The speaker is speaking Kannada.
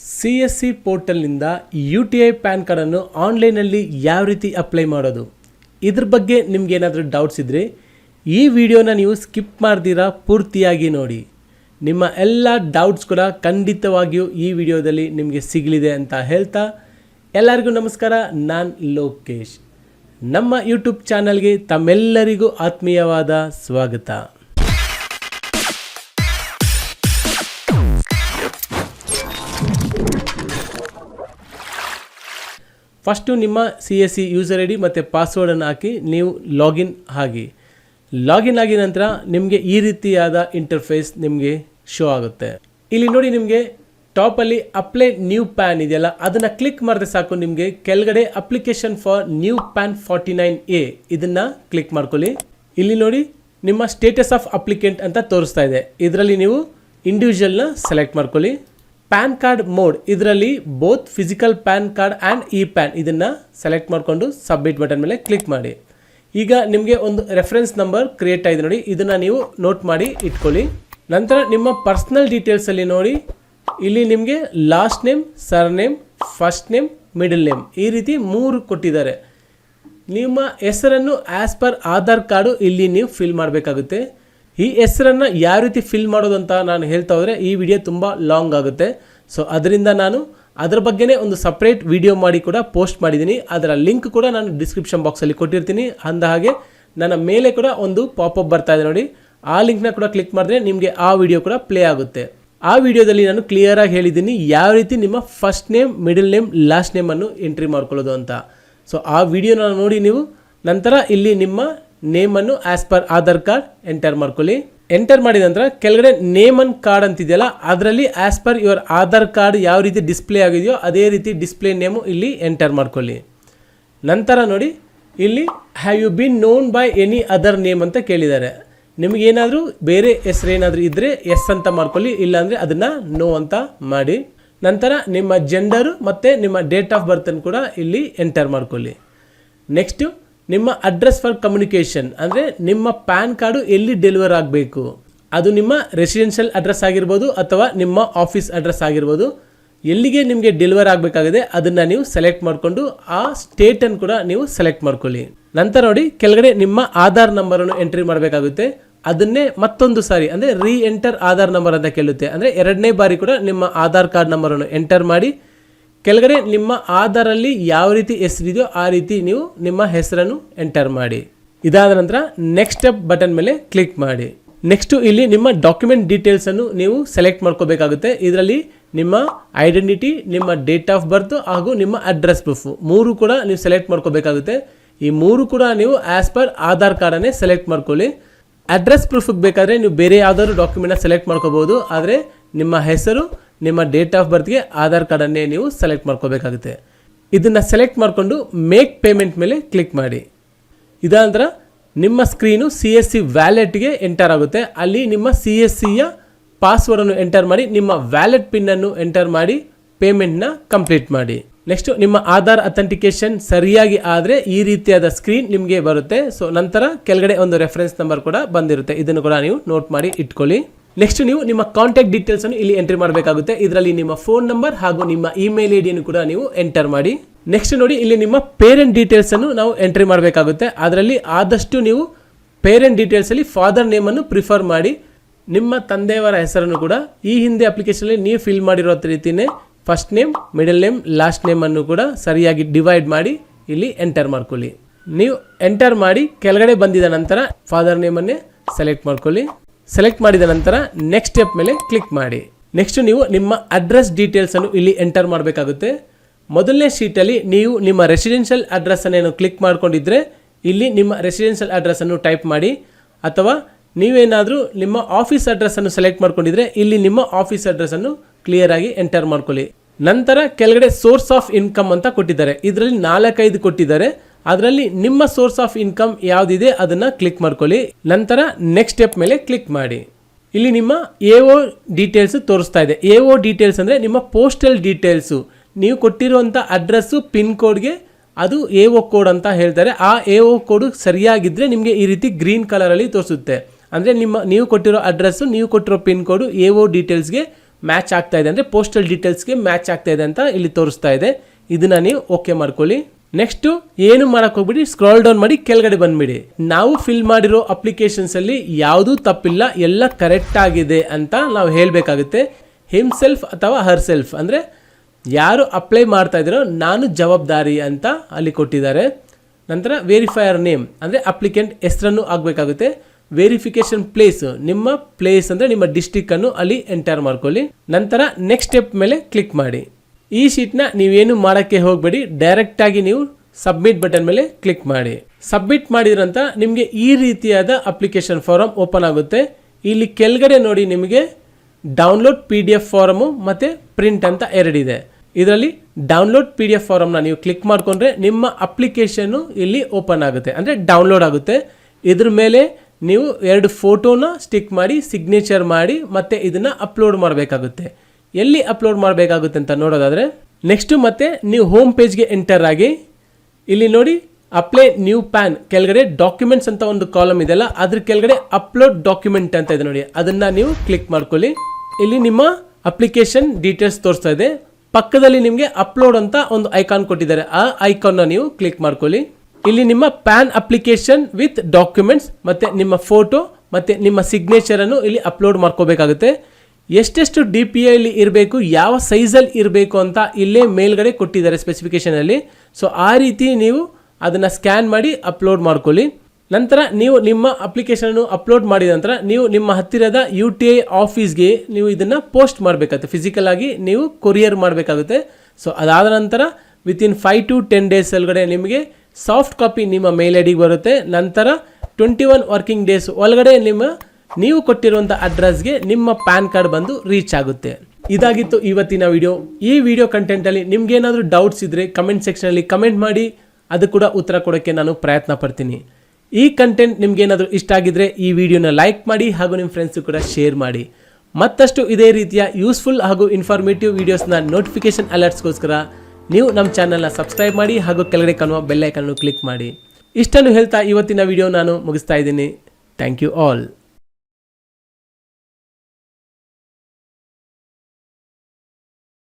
ಸಿ ಎಸ್ ಸಿ ಪೋರ್ಟಲ್ನಿಂದ ಯು ಟಿ ಐ ಪ್ಯಾನ್ ಕಾರ್ಡನ್ನು ಆನ್ಲೈನಲ್ಲಿ ಯಾವ ರೀತಿ ಅಪ್ಲೈ ಮಾಡೋದು? ಇದ್ರ ಬಗ್ಗೆ ನಿಮ್ಗೆ ಏನಾದರೂ ಡೌಟ್ಸ್ ಇದ್ದರೆ ಈ ವಿಡಿಯೋನ ನೀವು ಸ್ಕಿಪ್ ಮಾಡ್ದಿರಾ ಪೂರ್ತಿಯಾಗಿ ನೋಡಿ. ನಿಮ್ಮ ಎಲ್ಲ ಡೌಟ್ಸ್ ಕೂಡ ಖಂಡಿತವಾಗಿಯೂ ಈ ವಿಡಿಯೋದಲ್ಲಿ ನಿಮಗೆ ಸಿಗಲಿದೆ ಅಂತ ಹೇಳ್ತಾ ಎಲ್ಲರಿಗೂ ನಮಸ್ಕಾರ. ನಾನು ಲೋಕೇಶ್. ನಮ್ಮ ಯೂಟ್ಯೂಬ್ ಚಾನಲ್ಗೆ ತಮ್ಮೆಲ್ಲರಿಗೂ ಆತ್ಮೀಯವಾದ ಸ್ವಾಗತ. ಫಸ್ಟು ನಿಮ್ಮ C S C user I D ಮತ್ತು ಪಾಸ್ವರ್ಡನ್ನು ಹಾಕಿ, ನೀವು ಲಾಗಿನ್ ಆಗಿ. ಲಾಗಿನ್ ಆಗಿದ ನಂತರ ನಿಮಗೆ ಈ ರೀತಿಯಾದ ಇಂಟರ್ಫೇಸ್ ನಿಮಗೆ ಶೋ ಆಗುತ್ತೆ. ಇಲ್ಲಿ ನೋಡಿ ನಿಮಗೆ ಟಾಪಲ್ಲಿ ಅಪ್ಲೈ ನ್ಯೂ ಪ್ಯಾನ್ ಇದೆಯಲ್ಲ, ಅದನ್ನು ಕ್ಲಿಕ್ ಮಾಡಿದ್ರೆ ಸಾಕು ನಿಮಗೆ. ಕೆಳಗಡೆ application for new PAN forty nine A ಇದನ್ನು ಕ್ಲಿಕ್ ಮಾಡ್ಕೊಳ್ಳಿ. ಇಲ್ಲಿ ನೋಡಿ ನಿಮ್ಮ ಸ್ಟೇಟಸ್ ಆಫ್ ಅಪ್ಲಿಕೆಂಟ್ ಅಂತ ತೋರಿಸ್ತಾ ಇದೆ. ಇದರಲ್ಲಿ ನೀವು ಇಂಡಿವಿಜುವಲ್ನ ಸೆಲೆಕ್ಟ್ ಮಾಡ್ಕೊಳ್ಳಿ. ಪ್ಯಾನ್ ಕಾರ್ಡ್ ಮೋಡ್ ಇದರಲ್ಲಿ both physical PAN card and E PAN ಇದನ್ನು ಸೆಲೆಕ್ಟ್ ಮಾಡಿಕೊಂಡು ಸಬ್ಮಿಟ್ ಬಟನ್ ಮೇಲೆ ಕ್ಲಿಕ್ ಮಾಡಿ. ಈಗ ನಿಮಗೆ ಒಂದು ರೆಫರೆನ್ಸ್ ನಂಬರ್ ಕ್ರಿಯೇಟ್ ಆಗಿದೆ ನೋಡಿ, ಇದನ್ನು ನೀವು ನೋಟ್ ಮಾಡಿ ಇಟ್ಕೊಳ್ಳಿ. ನಂತರ ನಿಮ್ಮ ಪರ್ಸ್ನಲ್ ಡೀಟೇಲ್ಸಲ್ಲಿ ನೋಡಿ, ಇಲ್ಲಿ ನಿಮಗೆ last name surname first name, middle name ಈ ರೀತಿ ಮೂರು ಕೊಟ್ಟಿದ್ದಾರೆ. ನಿಮ್ಮ ಹೆಸರನ್ನು ಆ್ಯಸ್ ಪರ್ ಆಧಾರ್ ಕಾರ್ಡು ಇಲ್ಲಿ ನೀವು ಫಿಲ್ ಮಾಡಬೇಕಾಗುತ್ತೆ. ಈ ಹೆಸರನ್ನು ಯಾವ ರೀತಿ ಫಿಲ್ ಮಾಡೋದು ಅಂತ ನಾನು ಹೇಳ್ತಾ ಹೋದರೆ ಈ ವಿಡಿಯೋ ತುಂಬ ಲಾಂಗ್ ಆಗುತ್ತೆ. ಸೊ ಅದರಿಂದ ನಾನು ಅದರ ಬಗ್ಗೆನೇ ಒಂದು ಸಪ್ರೇಟ್ ವಿಡಿಯೋ ಮಾಡಿ ಕೂಡ ಪೋಸ್ಟ್ ಮಾಡಿದ್ದೀನಿ. ಅದರ ಲಿಂಕ್ ಕೂಡ ನಾನು ಡಿಸ್ಕ್ರಿಪ್ಷನ್ ಬಾಕ್ಸಲ್ಲಿ ಕೊಟ್ಟಿರ್ತೀನಿ. ಅಂದ ಹಾಗೆ ನನ್ನ ಮೇಲೆ ಕೂಡ ಒಂದು ಪಾಪಪ್ ಬರ್ತಾ ಇದೆ ನೋಡಿ. ಆ ಲಿಂಕ್ನ ಕೂಡ ಕ್ಲಿಕ್ ಮಾಡಿದ್ರೆ ನಿಮಗೆ ಆ ವಿಡಿಯೋ ಕೂಡ ಪ್ಲೇ ಆಗುತ್ತೆ. ಆ ವಿಡಿಯೋದಲ್ಲಿ ನಾನು ಕ್ಲಿಯರಾಗಿ ಹೇಳಿದ್ದೀನಿ ಯಾವ ರೀತಿ ನಿಮ್ಮ first name middle name last ನೇಮನ್ನು entry ಮಾಡ್ಕೊಳ್ಳೋದು ಅಂತ. ಸೊ ಆ ವಿಡಿಯೋನ ನೋಡಿ ನೀವು. ನಂತರ ಇಲ್ಲಿ ನಿಮ್ಮ ನೇಮನ್ನು as per Aadhaar card enter ಮಾಡ್ಕೊಳ್ಳಿ. ಎಂಟರ್ ಮಾಡಿದ ನಂತರ ಕೆಳಗಡೆ ನೇಮ್ ಅಂಡ್ ಕಾರ್ಡ್ ಅಂತಿದೆಯಲ್ಲ, ಅದರಲ್ಲಿ as per your Aadhaar card ಯಾವ ರೀತಿ ಡಿಸ್ಪ್ಲೇ ಆಗಿದೆಯೋ ಅದೇ ರೀತಿ ಡಿಸ್ಪ್ಲೇ ನೇಮು ಇಲ್ಲಿ ಎಂಟರ್ ಮಾಡ್ಕೊಳ್ಳಿ. ನಂತರ ನೋಡಿ, ಇಲ್ಲಿ have you been known by any other name ಅಂತ ಕೇಳಿದ್ದಾರೆ. ನಿಮಗೇನಾದರೂ ಬೇರೆ ಹೆಸರು ಏನಾದರೂ ಇದ್ದರೆ ಎಸ್ ಅಂತ ಮಾಡ್ಕೊಳ್ಳಿ, ಇಲ್ಲಾಂದರೆ ಅದನ್ನು ನೋ ಅಂತ ಮಾಡಿ. ನಂತರ ನಿಮ್ಮ ಜೆಂಡರು ಮತ್ತು ನಿಮ್ಮ ಡೇಟ್ ಆಫ್ ಬರ್ತನ್ನು ಕೂಡ ಇಲ್ಲಿ ಎಂಟರ್ ಮಾಡ್ಕೊಳ್ಳಿ. ನೆಕ್ಸ್ಟು ನಿಮ್ಮ ಅಡ್ರೆಸ್ ಫಾರ್ ಕಮ್ಯುನಿಕೇಷನ್ ಅಂದರೆ ನಿಮ್ಮ ಪ್ಯಾನ್ ಕಾರ್ಡು ಎಲ್ಲಿ ಡೆಲಿವರ್ ಆಗಬೇಕು? ಅದು ನಿಮ್ಮ ರೆಸಿಡೆನ್ಷಿಯಲ್ ಅಡ್ರೆಸ್ ಆಗಿರ್ಬೋದು ಅಥವಾ ನಿಮ್ಮ ಆಫೀಸ್ ಅಡ್ರೆಸ್ ಆಗಿರ್ಬೋದು. ಎಲ್ಲಿಗೆ ನಿಮಗೆ ಡೆಲಿವರ್ ಆಗಬೇಕಾಗಿದೆ ಅದನ್ನು ನೀವು ಸೆಲೆಕ್ಟ್ ಮಾಡಿಕೊಂಡು ಆ ಸ್ಟೇಟನ್ನು ಕೂಡ ನೀವು ಸೆಲೆಕ್ಟ್ ಮಾಡ್ಕೊಳ್ಳಿ. ನಂತರ ನೋಡಿ, ಕೆಳಗಡೆ ನಿಮ್ಮ ಆಧಾರ್ ನಂಬರನ್ನು ಎಂಟ್ರಿ ಮಾಡಬೇಕಾಗುತ್ತೆ. ಅದನ್ನೇ ಮತ್ತೊಂದು ಸಾರಿ, ಅಂದರೆ ರೀ ಎಂಟರ್ ಆಧಾರ್ ನಂಬರ್ ಅಂತ ಕೇಳುತ್ತೆ. ಅಂದರೆ ಎರಡನೇ ಬಾರಿ ಕೂಡ ನಿಮ್ಮ ಆಧಾರ್ ಕಾರ್ಡ್ ನಂಬರನ್ನು ಎಂಟರ್ ಮಾಡಿ ಕೆಳಗಡೆ ನಿಮ್ಮ ಆಧಾರಲ್ಲಿ ಯಾವ ರೀತಿ ಹೆಸರಿದೆಯೋ ಆ ರೀತಿ ನೀವು ನಿಮ್ಮ ಹೆಸರನ್ನು ಎಂಟರ್ ಮಾಡಿ. ಇದಾದ ನಂತರ ನೆಕ್ಸ್ಟ್ ಸ್ಟೆಪ್ ಬಟನ್ ಮೇಲೆ ಕ್ಲಿಕ್ ಮಾಡಿ. ನೆಕ್ಸ್ಟು ಇಲ್ಲಿ ನಿಮ್ಮ ಡಾಕ್ಯುಮೆಂಟ್ ಡೀಟೇಲ್ಸನ್ನು ನೀವು ಸೆಲೆಕ್ಟ್ ಮಾಡ್ಕೋಬೇಕಾಗುತ್ತೆ. ಇದರಲ್ಲಿ ನಿಮ್ಮ ಐಡೆಂಟಿಟಿ ನಿಮ್ಮ ಡೇಟ್ ಆಫ್ ಬರ್ತ್ ಹಾಗೂ ನಿಮ್ಮ ಅಡ್ರೆಸ್ ಪ್ರೂಫು ಮೂರು ಕೂಡ ನೀವು ಸೆಲೆಕ್ಟ್ ಮಾಡ್ಕೋಬೇಕಾಗುತ್ತೆ. ಈ ಮೂರು ಕೂಡ ನೀವು ಆ್ಯಸ್ ಪರ್ ಆಧಾರ್ ಕಾರ್ಡನ್ನೇ ಸೆಲೆಕ್ಟ್ ಮಾಡ್ಕೊಳ್ಳಿ. ಅಡ್ರೆಸ್ ಪ್ರೂಫಿಗೆ ಬೇಕಾದರೆ ನೀವು ಬೇರೆ ಯಾವುದಾದ್ರು ಡಾಕ್ಯುಮೆಂಟ್ನ ಸೆಲೆಕ್ಟ್ ಮಾಡ್ಕೋಬೋದು ಆದರೆ ನಿಮ್ಮ ಹೆಸರು ನಿಮ್ಮ ಡೇಟ್ ಆಫ್ ಬರ್ತ್ಗೆ ಆಧಾರ್ ಕಾರ್ಡನ್ನೇ ನೀವು ಸೆಲೆಕ್ಟ್ ಮಾಡ್ಕೋಬೇಕಾಗುತ್ತೆ. ಇದನ್ನು ಸೆಲೆಕ್ಟ್ ಮಾಡಿಕೊಂಡು ಮೇಕ್ ಪೇಮೆಂಟ್ ಮೇಲೆ ಕ್ಲಿಕ್ ಮಾಡಿ. ಇದಾದ ನಂತರ ನಿಮ್ಮ ಸ್ಕ್ರೀನು ಸಿ ಎಸ್ ಸಿ ವ್ಯಾಲೆಟ್ಗೆ ಎಂಟರ್ ಆಗುತ್ತೆ. ಅಲ್ಲಿ ನಿಮ್ಮ ಸಿ ಎಸ್ ಸಿಯ ಪಾಸ್ವರ್ಡನ್ನು ಎಂಟರ್ ಮಾಡಿ, ನಿಮ್ಮ ವ್ಯಾಲೆಟ್ ಪಿನ್ನನ್ನು ಎಂಟರ್ ಮಾಡಿ ಪೇಮೆಂಟ್ನ ಕಂಪ್ಲೀಟ್ ಮಾಡಿ. ನೆಕ್ಸ್ಟ್ ನಿಮ್ಮ ಆಧಾರ್ ಅಥೆಂಟಿಕೇಶನ್ ಸರಿಯಾಗಿ ಆದರೆ ಈ ರೀತಿಯಾದ ಸ್ಕ್ರೀನ್ ನಿಮಗೆ ಬರುತ್ತೆ. ಸೊ ನಂತರ ಕೆಳಗಡೆ ಒಂದು ರೆಫರೆನ್ಸ್ ನಂಬರ್ ಕೂಡ ಬಂದಿರುತ್ತೆ. ಇದನ್ನು ಕೂಡ ನೀವು ನೋಟ್ ಮಾಡಿ ಇಟ್ಕೊಳ್ಳಿ. ನೆಕ್ಸ್ಟ್ ನೀವು ನಿಮ್ಮ ಕಾಂಟ್ಯಾಕ್ಟ್ ಡೀಟೇಲ್ಸ್ ಅನ್ನು ಇಲ್ಲಿ ಎಂಟ್ರಿ ಮಾಡಬೇಕಾಗುತ್ತೆ. ಇದರಲ್ಲಿ ನಿಮ್ಮ ಫೋನ್ ನಂಬರ್ ಹಾಗೂ ನಿಮ್ಮ ಇಮೇಲ್ ಐ ಡಿಯನ್ನು ಕೂಡ ನೀವು ಎಂಟರ್ ಮಾಡಿ. ನೆಕ್ಸ್ಟ್ ನೋಡಿ, ಇಲ್ಲಿ ನಿಮ್ಮ ಪೇರೆಂಟ್ ಡೀಟೇಲ್ಸ್ ಅನ್ನು ನಾವು ಎಂಟ್ರಿ ಮಾಡಬೇಕಾಗುತ್ತೆ. ಅದರಲ್ಲಿ ಆದಷ್ಟು ನೀವು ಪೇರೆಂಟ್ ಡೀಟೇಲ್ಸ್ ಅಲ್ಲಿ ಫಾದರ್ ನೇಮ್ ಅನ್ನು ಪ್ರಿಫರ್ ಮಾಡಿ. ನಿಮ್ಮ ತಂದೆಯವರ ಹೆಸರನ್ನು ಕೂಡ ಈ ಹಿಂದೆ ಅಪ್ಲಿಕೇಶನ್ ನೀವು ಫಿಲ್ ಮಾಡಿರೋ ರೀತಿಯೇ first name middle name last name ಅನ್ನು ಕೂಡ ಸರಿಯಾಗಿ ಡಿವೈಡ್ ಮಾಡಿ ಇಲ್ಲಿ ಎಂಟರ್ ಮಾಡ್ಕೊಳ್ಳಿ. ನೀವು ಎಂಟರ್ ಮಾಡಿ, ಕೆಳಗಡೆ ಬಂದಿದ ನಂತರ ಫಾದರ್ ನೇಮನ್ನೇ ಸೆಲೆಕ್ಟ್ ಮಾಡ್ಕೊಳ್ಳಿ. ಸೆಲೆಕ್ಟ್ ಮಾಡಿದ ನಂತರ ನೆಕ್ಸ್ಟ್ ಸ್ಟೆಪ್ ಮೇಲೆ ಕ್ಲಿಕ್ ಮಾಡಿ. ನೆಕ್ಸ್ಟ್ ನೀವು ನಿಮ್ಮ ಅಡ್ರೆಸ್ ಡೀಟೇಲ್ಸ್ ಅನ್ನು ಇಲ್ಲಿ ಎಂಟರ್ ಮಾಡಬೇಕಾಗುತ್ತೆ. ಮೊದಲನೇ ಶೀಟಲ್ಲಿ ನೀವು ನಿಮ್ಮ ರೆಸಿಡೆನ್ಷಿಯಲ್ ಅಡ್ರೆಸ್ ಅನ್ನು ಕ್ಲಿಕ್ ಮಾಡ್ಕೊಂಡಿದ್ರೆ ಇಲ್ಲಿ ನಿಮ್ಮ ರೆಸಿಡೆನ್ಷಿಯಲ್ ಅಡ್ರೆಸ್ ಅನ್ನು ಟೈಪ್ ಮಾಡಿ. ಅಥವಾ ನೀವೇನಾದರೂ ನಿಮ್ಮ ಆಫೀಸ್ ಅಡ್ರೆಸ್ ಅನ್ನು ಸೆಲೆಕ್ಟ್ ಮಾಡ್ಕೊಂಡಿದ್ರೆ ಇಲ್ಲಿ ನಿಮ್ಮ ಆಫೀಸ್ ಅಡ್ರೆಸ್ ಅನ್ನು ಕ್ಲಿಯರ್ ಆಗಿ ಎಂಟರ್ ಮಾಡ್ಕೊಳ್ಳಿ. ನಂತರ ಕೆಳಗಡೆ ಸೋರ್ಸ್ ಆಫ್ ಇನ್ಕಮ್ ಅಂತ ಕೊಟ್ಟಿದ್ದಾರೆ. ಇದರಲ್ಲಿ ನಾಲ್ಕೈದು ಕೊಟ್ಟಿದ್ದಾರೆ. ಅದರಲ್ಲಿ ನಿಮ್ಮ ಸೋರ್ಸ್ ಆಫ್ ಇನ್ಕಮ್ ಯಾವುದಿದೆ ಅದನ್ನು ಕ್ಲಿಕ್ ಮಾಡ್ಕೊಳ್ಳಿ. ನಂತರ ನೆಕ್ಸ್ಟ್ ಸ್ಟೆಪ್ ಮೇಲೆ ಕ್ಲಿಕ್ ಮಾಡಿ. ಇಲ್ಲಿ ನಿಮ್ಮ ಎ ಒ ಡೀಟೇಲ್ಸ್ ತೋರಿಸ್ತಾ ಇದೆ. ಎ ಓ ಡೀಟೇಲ್ಸ್ ಅಂದರೆ ನಿಮ್ಮ ಪೋಸ್ಟಲ್ ಡೀಟೇಲ್ಸು ನೀವು ಕೊಟ್ಟಿರುವಂಥ ಅಡ್ರೆಸ್ಸು ಪಿನ್ ಕೋಡ್ಗೆ ಅದು ಎ ಒ ಕೋಡ್ ಅಂತ ಹೇಳ್ತಾರೆ. ಆ ಎ ಒ ಕೋಡು ಸರಿಯಾಗಿದ್ದರೆ ನಿಮಗೆ ಈ ರೀತಿ ಗ್ರೀನ್ ಕಲರಲ್ಲಿ ತೋರಿಸುತ್ತೆ. ಅಂದರೆ ನಿಮ್ಮ, ನೀವು ಕೊಟ್ಟಿರೋ ಅಡ್ರೆಸ್ಸು ನೀವು ಕೊಟ್ಟಿರೋ ಪಿನ್ ಕೋಡು ಎ ಒ ಡೀಟೇಲ್ಸ್ಗೆ ಮ್ಯಾಚ್ ಆಗ್ತಾ ಇದೆ. ಅಂದರೆ ಪೋಸ್ಟಲ್ ಡೀಟೇಲ್ಸ್ಗೆ ಮ್ಯಾಚ್ ಆಗ್ತಾ ಇದೆ ಅಂತ ಇಲ್ಲಿ ತೋರಿಸ್ತಾ ಇದೆ. ಇದನ್ನ ನೀವು ಓಕೆ ಮಾಡ್ಕೊಳ್ಳಿ. ನೆಕ್ಸ್ಟ್ ಏನು ಮಾಡಕ್ ಹೋಗ್ಬಿಡಿ ಸ್ಕ್ರಾಲ್ ಡೌನ್ ಮಾಡಿ ಕೆಳಗಡೆ ಬಂದ್ಬಿಡಿ. ನಾವು ಫಿಲ್ ಮಾಡಿರೋ ಅಪ್ಲಿಕೇಶನ್ಸ್ ಅಲ್ಲಿ ಯಾವುದೂ ತಪ್ಪಿಲ್ಲ, ಎಲ್ಲ ಕರೆಕ್ಟ್ ಆಗಿದೆ ಅಂತ ನಾವು ಹೇಳಬೇಕಾಗುತ್ತೆ. ಹಿಮ್ಸೆಲ್ಫ್ ಅಥವಾ ಹರ್ ಸೆಲ್ಫ್ ಅಂದರೆ ಯಾರು ಅಪ್ಲೈ ಮಾಡ್ತಾ ಇದ್ದೀರೋ, ನಾನು ಜವಾಬ್ದಾರಿ ಅಂತ ಅಲ್ಲಿ ಕೊಟ್ಟಿದ್ದಾರೆ. ನಂತರ ವೆರಿಫೈಯರ್ ನೇಮ್ ಅಂದರೆ ಅಪ್ಲಿಕೆಂಟ್ ಹೆಸರನ್ನು ಆಗಬೇಕಾಗುತ್ತೆ. ವೆರಿಫಿಕೇಶನ್ ಪ್ಲೇಸ್ ನಿಮ್ಮ ಪ್ಲೇಸ್ ಅಂದರೆ ನಿಮ್ಮ ಡಿಸ್ಟಿಕ್ ಅನ್ನು ಅಲ್ಲಿ ಎಂಟರ್ ಮಾಡ್ಕೊಳ್ಳಿ. ನಂತರ ನೆಕ್ಸ್ಟ್ ಸ್ಟೆಪ್ ಮೇಲೆ ಕ್ಲಿಕ್ ಮಾಡಿ. ಈ ಶೀಟ್ನ ನೀವೇನು ಮಾಡೋಕ್ಕೆ ಹೋಗಬೇಡಿ. ಡೈರೆಕ್ಟಾಗಿ ನೀವು ಸಬ್ಮಿಟ್ ಬಟನ್ ಮೇಲೆ ಕ್ಲಿಕ್ ಮಾಡಿ. ಸಬ್ಮಿಟ್ ಮಾಡಿದ್ರಂತ ನಿಮಗೆ ಈ ರೀತಿಯಾದ ಅಪ್ಲಿಕೇಶನ್ ಫಾರಮ್ ಓಪನ್ ಆಗುತ್ತೆ. ಇಲ್ಲಿ ಕೆಳಗಡೆ ನೋಡಿ ನಿಮಗೆ download P D F form ಮತ್ತು ಪ್ರಿಂಟ್ ಅಂತ ಎರಡಿದೆ. ಇದರಲ್ಲಿ ಡೌನ್ಲೋಡ್ ಪಿ ಡಿ ಎಫ್ ಫಾರಮ್ನ ನೀವು ಕ್ಲಿಕ್ ಮಾಡಿಕೊಂಡ್ರೆ ನಿಮ್ಮ ಅಪ್ಲಿಕೇಶನ್ನು ಇಲ್ಲಿ ಓಪನ್ ಆಗುತ್ತೆ. ಅಂದರೆ ಡೌನ್ಲೋಡ್ ಆಗುತ್ತೆ. ಇದ್ರ ಮೇಲೆ ನೀವು ಎರಡು ಫೋಟೋನ ಸ್ಟಿಕ್ ಮಾಡಿ ಸಿಗ್ನೇಚರ್ ಮಾಡಿ ಮತ್ತೆ ಇದನ್ನ ಅಪ್ಲೋಡ್ ಮಾಡಬೇಕಾಗುತ್ತೆ. ಎಲ್ಲಿ ಅಪ್ಲೋಡ್ ಮಾಡಬೇಕಾಗುತ್ತೆ ಅಂತ ನೋಡೋದಾದರೆ ನೆಕ್ಸ್ಟು ಮತ್ತೆ ನೀವು ಹೋಮ್ ಪೇಜ್ಗೆ ಎಂಟರ್ ಆಗಿ, ಇಲ್ಲಿ ನೋಡಿ ಅಪ್ಲೈ ನ್ಯೂ ಪ್ಯಾನ್ ಕೆಳಗಡೆ ಡಾಕ್ಯುಮೆಂಟ್ಸ್ ಅಂತ ಒಂದು ಕಾಲಮ್ ಇದೆಯಲ್ಲ, ಅದ್ರ ಕೆಳಗಡೆ ಅಪ್ಲೋಡ್ ಡಾಕ್ಯುಮೆಂಟ್ ಅಂತ ಇದೆ ನೋಡಿ. ಅದನ್ನ ನೀವು ಕ್ಲಿಕ್ ಮಾಡ್ಕೊಳ್ಳಿ. ಇಲ್ಲಿ ನಿಮ್ಮ ಅಪ್ಲಿಕೇಶನ್ ಡೀಟೇಲ್ಸ್ ತೋರಿಸ್ತಾ ಇದೆ. ಪಕ್ಕದಲ್ಲಿ ನಿಮಗೆ ಅಪ್ಲೋಡ್ ಅಂತ ಒಂದು ಐಕಾನ್ ಕೊಟ್ಟಿದ್ದಾರೆ. ಆ ಐಕಾನ್ನ ನೀವು ಕ್ಲಿಕ್ ಮಾಡ್ಕೊಳ್ಳಿ. ಇಲ್ಲಿ ನಿಮ್ಮ ಪ್ಯಾನ್ ಅಪ್ಲಿಕೇಶನ್ ವಿತ್ ಡಾಕ್ಯುಮೆಂಟ್ಸ್ ಮತ್ತೆ ನಿಮ್ಮ ಫೋಟೋ ಮತ್ತೆ ನಿಮ್ಮ ಸಿಗ್ನೇಚರ್ ಅನ್ನು ಇಲ್ಲಿ ಅಪ್ಲೋಡ್ ಮಾಡ್ಕೋಬೇಕಾಗುತ್ತೆ. ಎಷ್ಟೆಷ್ಟು ಡಿ ಪಿ ಐಲಿ ಇರಬೇಕು, ಯಾವ ಸೈಜಲ್ಲಿ ಇರಬೇಕು ಅಂತ ಇಲ್ಲೇ ಮೇಲ್ಗಡೆ ಕೊಟ್ಟಿದ್ದಾರೆ ಸ್ಪೆಸಿಫಿಕೇಷನಲ್ಲಿ ಸೊ ಆ ರೀತಿ ನೀವು ಅದನ್ನು ಸ್ಕ್ಯಾನ್ ಮಾಡಿ ಅಪ್ಲೋಡ್ ಮಾಡ್ಕೊಳ್ಳಿ. ನಂತರ ನೀವು ನಿಮ್ಮ ಅಪ್ಲಿಕೇಶನನ್ನು ಅಪ್ಲೋಡ್ ಮಾಡಿದ ನಂತರ ನೀವು ನಿಮ್ಮ ಹತ್ತಿರದ ಯು ಟಿ ಐ ಆಫೀಸ್ಗೆ ನೀವು ಇದನ್ನು ಪೋಸ್ಟ್ ಮಾಡಬೇಕಾಗುತ್ತೆ. ಫಿಸಿಕಲ್ ಆಗಿ ನೀವು ಕೊರಿಯರ್ ಮಾಡಬೇಕಾಗುತ್ತೆ. ಸೊ ಅದಾದ ನಂತರ within five to ten days ಒಳಗಡೆ ನಿಮಗೆ ಸಾಫ್ಟ್ ಕಾಪಿ ನಿಮ್ಮ ಮೇಲ್ ಐ ಡಿಗೆ ಬರುತ್ತೆ. ನಂತರ ಟ್ವೆಂಟಿ ಒನ್ ವರ್ಕಿಂಗ್ ಡೇಸ್ ಒಳಗಡೆ ನಿಮ್ಮ ನೀವು ಕೊಟ್ಟಿರುವಂಥ ಅಡ್ರೆಸ್ಗೆ ನಿಮ್ಮ ಪ್ಯಾನ್ ಕಾರ್ಡ್ ಬಂದು ರೀಚ್ ಆಗುತ್ತೆ. ಇದಾಗಿತ್ತು ಇವತ್ತಿನ ವಿಡಿಯೋ ಈ ವಿಡಿಯೋ ಕಂಟೆಂಟಲ್ಲಿ ನಿಮ್ಗೇನಾದರೂ ಡೌಟ್ಸ್ ಇದ್ದರೆ ಕಮೆಂಟ್ ಸೆಕ್ಷನಲ್ಲಿ ಕಮೆಂಟ್ ಮಾಡಿ, ಅದು ಕೂಡ ಉತ್ತರ ಕೊಡೋಕ್ಕೆ ನಾನು ಪ್ರಯತ್ನ ಪಡ್ತೀನಿ. ಈ ಕಂಟೆಂಟ್ ನಿಮ್ಗೇನಾದರೂ ಇಷ್ಟ ಆಗಿದ್ರೆ ಈ ವಿಡಿಯೋನ ಲೈಕ್ ಮಾಡಿ ಹಾಗೂ ನಿಮ್ಮ ಫ್ರೆಂಡ್ಸು ಕೂಡ ಶೇರ್ ಮಾಡಿ. ಮತ್ತಷ್ಟು ಇದೇ ರೀತಿಯ ಯೂಸ್ಫುಲ್ ಹಾಗೂ ಇನ್ಫಾರ್ಮೇಟಿವ್ ವೀಡಿಯೋಸ್ನ ನೋಟಿಫಿಕೇಶನ್ ಅಲರ್ಟ್ಸ್ಗೋಸ್ಕರ ನೀವು ನಮ್ಮ ಚಾನಲ್ನ ಸಬ್ಸ್ಕ್ರೈಬ್ ಮಾಡಿ ಹಾಗೂ ಕೆಳಗಡೆ ಕಾಣುವ ಬೆಲ್ಲೈಕನ್ನು ಕ್ಲಿಕ್ ಮಾಡಿ. ಇಷ್ಟನ್ನು ಹೇಳ್ತಾ ಇವತ್ತಿನ ವಿಡಿಯೋ ನಾನು ಮುಗಿಸ್ತಾ ಇದ್ದೀನಿ. Thank you all